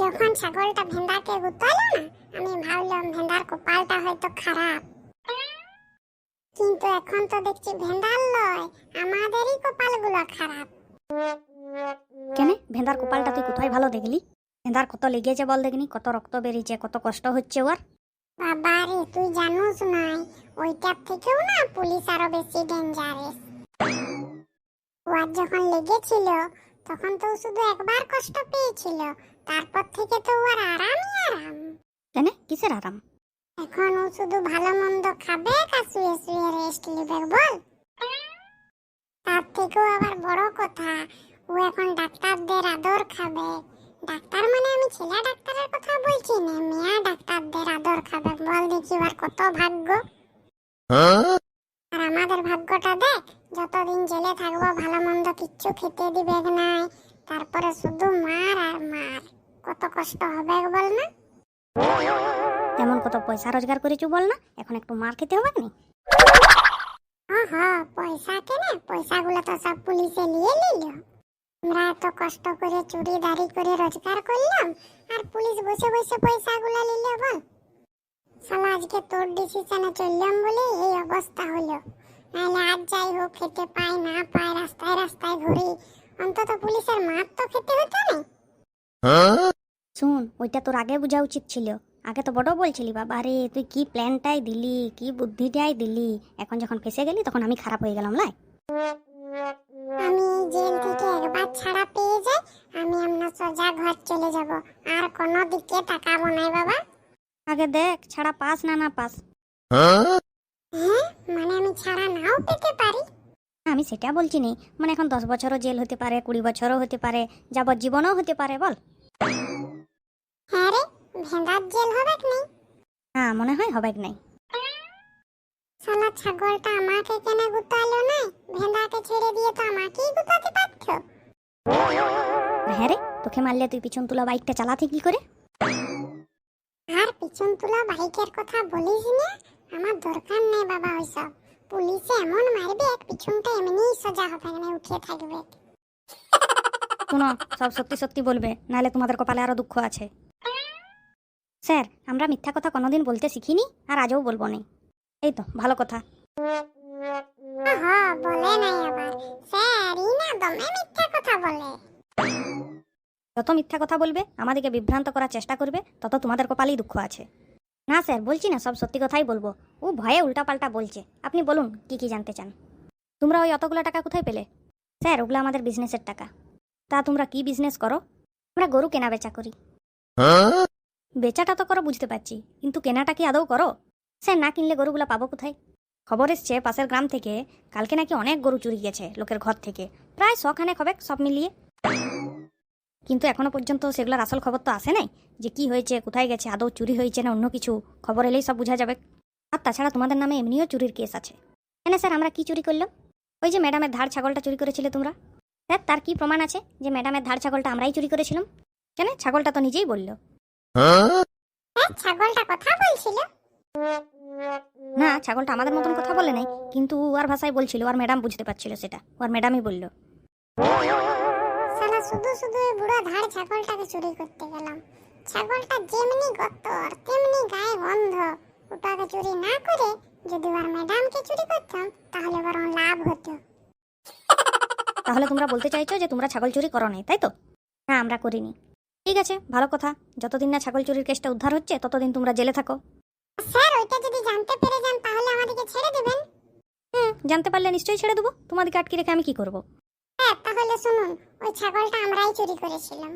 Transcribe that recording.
যখন ছাগলটা ভেন্দাকে গুতালো না আমি ভাবলাম ভেন্দার কপালটা হয়তো খারাপ। কিন্তু এখন তো দেখছি ভেন্দার লয় আমাদেরই কপালগুলো খারাপ। কেন? ভেন্দার কপালটা তুই কোথায় ভালো দেখলি? ভেন্দার কত লেগেছে বল দেখনি কত রক্ত বেরিয়েছে কত কষ্ট হচ্ছে ওর? বাবা রে তুই জানোস নাই ওইটার থেকেও না পুলিশ আরও বেশি ডেঞ্জারাস ওর যখন লেগেছিল তখন তো শুধু একবার কষ্ট পেয়েছিল তারপর থেকে তো ওর আরামই আরাম। কেন কিসের আরাম? এখন ও শুধু ভালো মন্দ খাবে আর শুয়ে শুয়ে রেস্ট নেবে বল। তার থেকেও আবার বড় কথা ও এখন ডাক্তারদের আদর খাবে। ডাক্তার মানে আমি ছেলে ডাক্তারের কথা বলছি না মেয়া ডাক্তারদের আদর খাবে। বল দেখি ওর কত ভাগ্য। আর আমাদের ভাগ্যটা দেখ যতদিন জেলে থাকব ভালো মন্দ কিচ্ছু খেতে দিবে নাই। তারপরে শুধু মার আর মার। কত কষ্ট হবে বল না? তেমন কত পয়সা রোজগার করেছু বল না? এখন একটু মার খেতে হবে নি? পয়সা কেনে? পয়সাগুলো তো সব পুলিশে নিয়ে নিল। আমরা এত কষ্ট করে চুরি দাড়ি করে রোজগার করলাম আর পুলিশ বসে বসে পয়সাগুলো নিল বল। শালা আজকে তোর ডিসিশনে চললাম বলে এই অবস্থা হলো। নাহলে আজ যাই হোক খেতে পাই না পাই রাস্তায় রাস্তায় ঘুরি। অন্তত পুলিশের মার তো খেতে হতো না। শুন ওইটা তোর আগে বোঝা উচিত ছিল। আগে তো বড় বলছিলি বাবা রে তুই কি প্ল্যানটাই দিলি কি বুদ্ধিটাই দিলি। এখন যখন ফেসে গেলি তখন আমি খারাপ হয়ে গেলাম লাই। আমি জেল থেকে একবার ছাড়া পেয়ে যাই আমি আমরা সোজা ঘর চলে যাব। আর কোনো দিকে তাকাবো নাই বাবা। আগে দেখ ছাড়া পাস না না পাস। হ্যাঁ মানে আমি ছাড়া নাও পেতে আমি সেটা বলছি নি মানে এখন দশ বছরও জেল হতে পারে কুড়ি বছরও হতে পারে যাবজ্জীবনও হতে পারে বল। হ্যাঁ রে জেল নেই? হ্যাঁ মনে হয় নাই। শালা ছাগলটা আমাকে কেন গুতালো না ভেন্দাকে ছেড়ে দিয়ে তো আমাকেই গুতাতে পারতো। হ্যাঁ রে তোকে মারলে তুই পিছন তুলা বাইকটা চালাতে কি করে? আর পিছন তোলা বাইকের কথা বলিস না? আমার দরকার নেই বাবা ওইসব। পুলিশে এমন মারবে পিছনটা এমনিই সোজা হবে না উঠে থাকবে। শোনো সব সত্যি সত্যি বলবে নাহলে তোমাদের কপালে আরও দুঃখ আছে। স্যার আমরা মিথ্যা কথা কোনোদিন বলতে শিখিনি আর আজও বলব না। এই তো ভালো কথা। হ্যাঁ বলে নাই আবার। স্যারই না দমে মিথ্যা কথা বলে। যত মিথ্যা কথা বলবে আমাদেরকে বিভ্রান্ত করার চেষ্টা করবে তত তোমাদের কপালেই দুঃখ আছে। না স্যার বলছি না সব সত্যি কথাই বলব। ও ভয়ে উল্টাপাল্টা বলছে। আপনি বলুন কি কি জানতে চান? তোমরা ওই অতগুলো টাকা কোথায় পেলে? স্যার ওগুলো আমাদের বিজনেসের টাকা। তা তোমরা কি বিজনেস করো? আমরা গরু কেনা বেচা করি। বেচাটা তো করো বুঝতে পারছি। কিন্তু কেনাটা কি আদৌ করো? স্যার না কিনলে গরুগুলো পাবো কোথায়? খবর এসছে পাশের গ্রাম থেকে কালকে নাকি অনেক গরু চুরি গেছে লোকের ঘর থেকে। প্রায় শখানেক হবে সব মিলিয়ে। কিন্তু এখনও পর্যন্ত সেগুলোর আসল খবর তো আসে নাই যে কি হয়েছে কোথায় গেছে আদৌ চুরি হয়েছে না অন্য কিছু খবর এলেই সব বোঝা যাবে। আর তাছাড়া তোমাদের নামে এমনিও চুরির কেস আছে। কেন স্যার আমরা কি চুরি করলাম? ওই যে ম্যাডামের ধার ছাগলটা চুরি করেছিলে তোমরা। স্যার তার কি প্রমাণ আছে যে ম্যাডামের ধার ছাগলটা আমরাই চুরি করেছিলাম? কেন? ছাগলটা তো নিজেই বলল। হ্যাঁ ছাগলটা কথা বলছিল। না ছাগলটা আমাদের মতন কথা বলে নাই কিন্তু ওর ভাষায় বলছিল আর ম্যাডাম বুঝতে পারছিল সেটা। ওর ম্যাডামই বলল। শুধু শুধু এই বুড়ো ধার ছাগলটাকে চুরি করতে গেলাম। ছাগলটা যেমনি গতর তেমনি গায়ে গন্ধ। ওটাকে চুরি না করে যদি ওর ম্যাডামকে চুরি করতাম তাহলে বরং লাভ হতো। তাহলে তোমরা বলতে চাইছো যে তোমরা ছাগল চুরি করো নাই তাই তো? না আমরা করিনি। ঠিক আছে ভালো কথা। যতদিন না ছাগল চুরির কেসটা উদ্ধার হচ্ছে ততদিন তোমরা জেলে থাকো। স্যার ওইটা যদি জানতে পেরে যান তাহলে আমাদেরকে ছেড়ে দেবেন। হুম জানতে পারলে নিশ্চয়ই ছেড়ে দেবো। তোমাদেরকে আটকে রেখে আমি কি করব? তাহলে শুনুন ওই ছাগলটা আমরাই চুরি করেছিলাম।